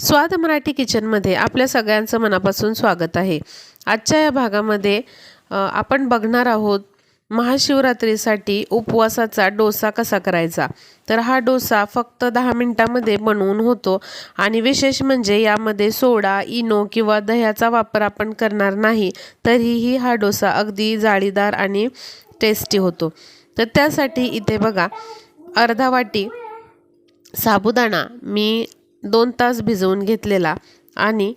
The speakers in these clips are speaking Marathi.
स्वाद मराठी किचनमध्ये आपल्या सगळ्यांचं मनापासून स्वागत आहे. आजच्या या भागामध्ये आपण बघणार आहोत महाशिवरात्रीसाठी उपवासाचा डोसा कसा करायचा? तर हा डोसा फक्त दहा मिनटामध्ये बनवून होतो आणि विशेष म्हणजे यामध्ये सोडा इनो किंवा दह्याचा वापर आपण करणार नाही तरीही हा डोसा अगदी जाळीदार आणि टेस्टी होतो. तर त्यासाठी इथे बघा अर्धा वाटी साबुदाणा मी दोन तास भिजवून घेतलेला आणि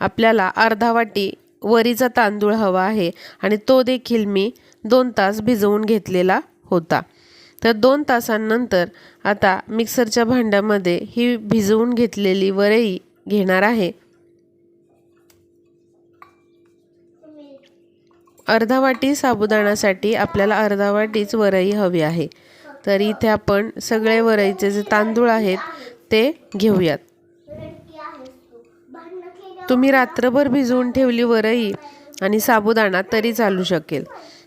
आपल्याला अर्धा वाटी वरीचा तांदूळ हवा आहे आणि तो देखील मी दोन तास भिजवून घेतलेला होता. तर दोन तासांनंतर आता मिक्सरच्या भांड्यामध्ये ही भिजवून घेतलेली वरई घेणार आहे. अर्धा वाटी साबुदाण्यासाठी आपल्याला अर्धा वाटीच वरई हवी आहे. तर इथे आपण सगळे वरईचे जे तांदूळ आहेत ते घेऊयात. तुम्ही रात्रभर भिजवून ठेवली वरही आणि साबुदाणा तरी चालू शकेल.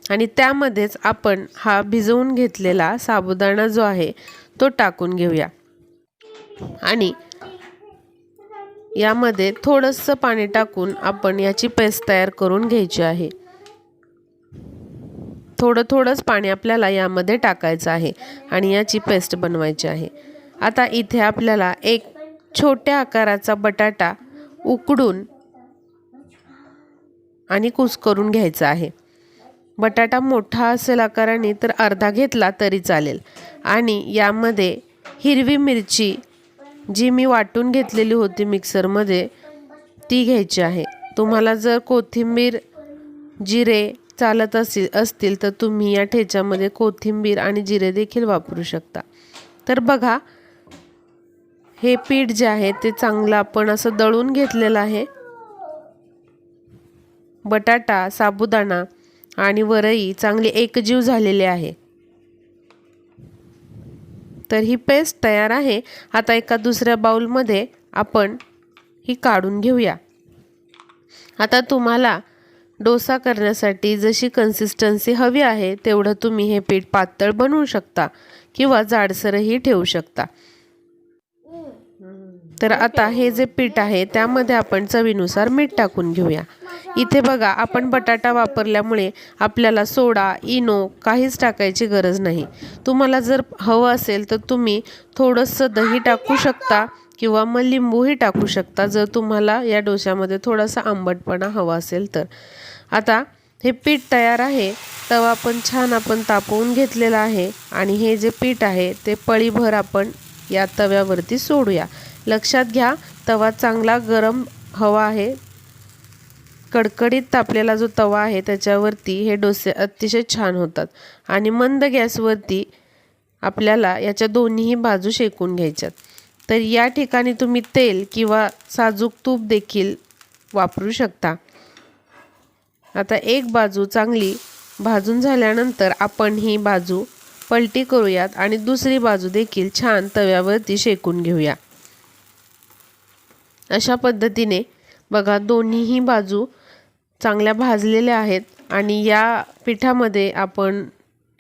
आणि त्यामध्येच आपण हा भिजवून घेतलेला साबुदाणा जो आहे तो टाकून घेऊया. आणि यामध्ये थोडंसं पाणी टाकून आपण याची पेस्ट तयार करून घ्यायची आहे. थोडं थोडंच पाणी आपल्याला यामध्ये टाकायचं आहे आणि याची पेस्ट बनवायची आहे. आता इथे आपल्याला एक छोट्या आकाराचा बटाटा उकडून आणि कुस करून घ्यायचा आहे. बटाटा मोठा असेल आकाराने तर अर्धा घेतला तरी चालेल. आणि यामध्ये हिरवी मिरची जी मी वाटून घेतलेली होती मिक्सरमध्ये ती घ्यायची आहे. तुम्हाला जर कोथिंबीर जिरे चालत असेल असतील तर तुम्ही या ठेच्यामध्ये कोथिंबीर आणि जिरे देखील वापरू शकता. तर बघा हे पीठ जे आहे ते चांगलं आपण असं दळून घेतलेलं आहे. बटाटा साबुदाणा आणि वरई चांगली एकजीव झालेली आहे. तर ही पेस्ट तयार आहे. आता एका दुसऱ्या बाउलमध्ये आपण ही काढून घेऊया. आता तुम्हाला डोसा करण्यासाठी जशी कन्सिस्टन्सी हवी आहे तेवढं तुम्ही हे पीठ पातळ बनवू शकता किंवा जाडसरही ठेवू शकता. तर आता हे जे पीठ आहे त्यामध्ये आपण चवीनुसार मीठ टाकून घेऊया. इथे बघा आपण बटाटा वापरल्यामुळे आपल्याला सोडा इनो काहीच टाकायची गरज नाही. तुम्हाला जर हवं असेल तर तुम्ही थोडंसं दही टाकू शकता किंवा मग लिंबूही टाकू शकता जर तुम्हाला या डोश्यामध्ये थोडासा आंबटपणा हवा असेल तर. आता हे पीठ तयार आहे तवा पण छान आपण तापवून घेतलेला आहे आणि हे जे पीठ आहे ते पळीभर आपण या तव्यावरती सोडूया. लक्षात घ्या तवा चांगला गरम हवा आहे. कडकडीत तापलेला जो तवा आहे त्याच्यावरती हे डोसे अतिशय छान होतात. आणि मंद गॅसवरती आपल्याला याच्या दोन्हीही बाजू शेकून घ्यायच्यात. तर या ठिकाणी तुम्ही तेल किंवा साजूक तूप देखील वापरू शकता. आता एक बाजू चांगली भाजून झाल्यानंतर आपण ही बाजू पलटी करूयात आणि दुसरी बाजू देखील छान तव्यावरती शेकून घेऊया. अशा पद्धतीने बघा दोन्हीही बाजू चांगल्या भाजलेल्या आहेत आणि या पिठामध्ये आपण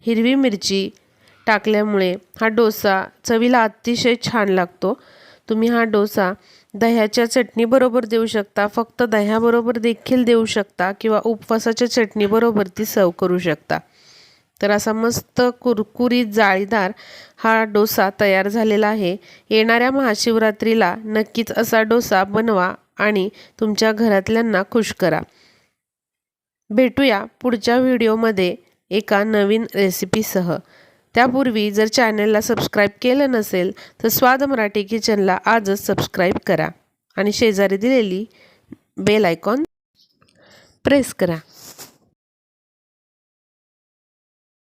हिरवी मिरची टाकल्यामुळे हा डोसा चवीला अतिशय छान लागतो. तुम्ही हा डोसा दह्याच्या चटणीबरोबर देऊ शकता फक्त दह्याबरोबर देखील देऊ शकता किंवा उपवासाच्या चटणीबरोबर ती सर्व करू शकता. तर असा मस्त कुरकुरीत जाळीदार हा डोसा तयार झालेला आहे. येणाऱ्या महाशिवरात्रीला नक्कीच असा डोसा बनवा आणि तुमच्या घरातल्यांना खुश करा. भेटूया पुढच्या व्हिडिओमध्ये एका नवीन रेसिपीसह. त्यापूर्वी जर चॅनलला सबस्क्राईब केलं नसेल तर स्वाद मराठी किचनला आजच सबस्क्राईब करा आणि शेजारी दिलेली बेल आयकॉन प्रेस करा.